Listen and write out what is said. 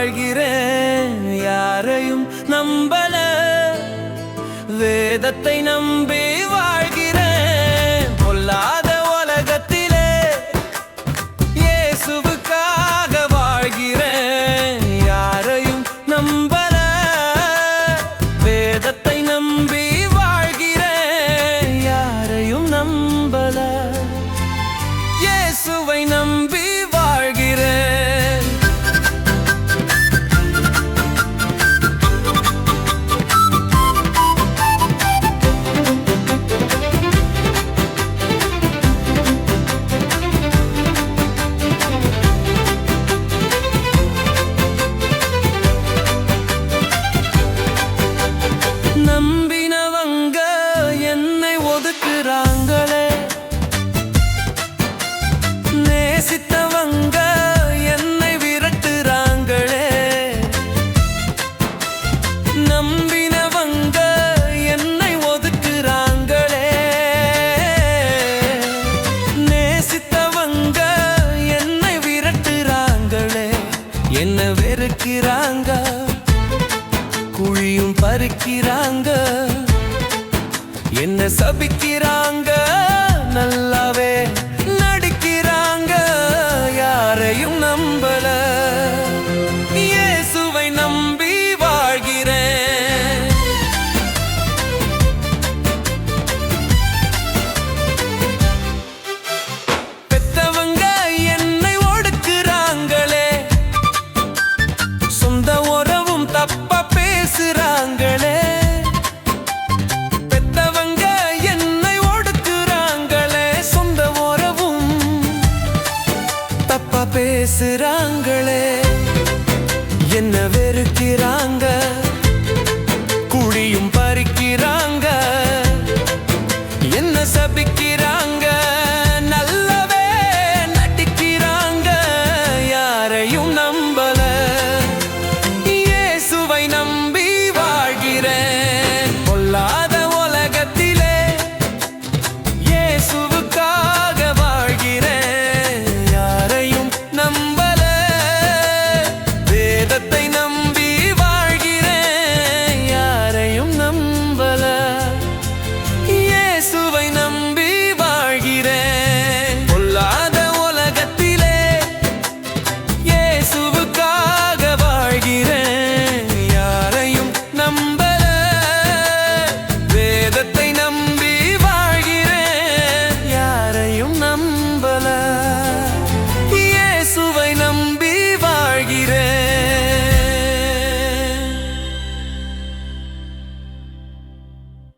வாழ்கிறேன் யாரையும் நம்பல. வேதத்தை நம்பி என்ன வெறுக்கிறாங்க? குழியும் பறிக்கிறாங்க. என்ன சபிக்கிறாங்க? நல்லாவே பேசுறாங்களே?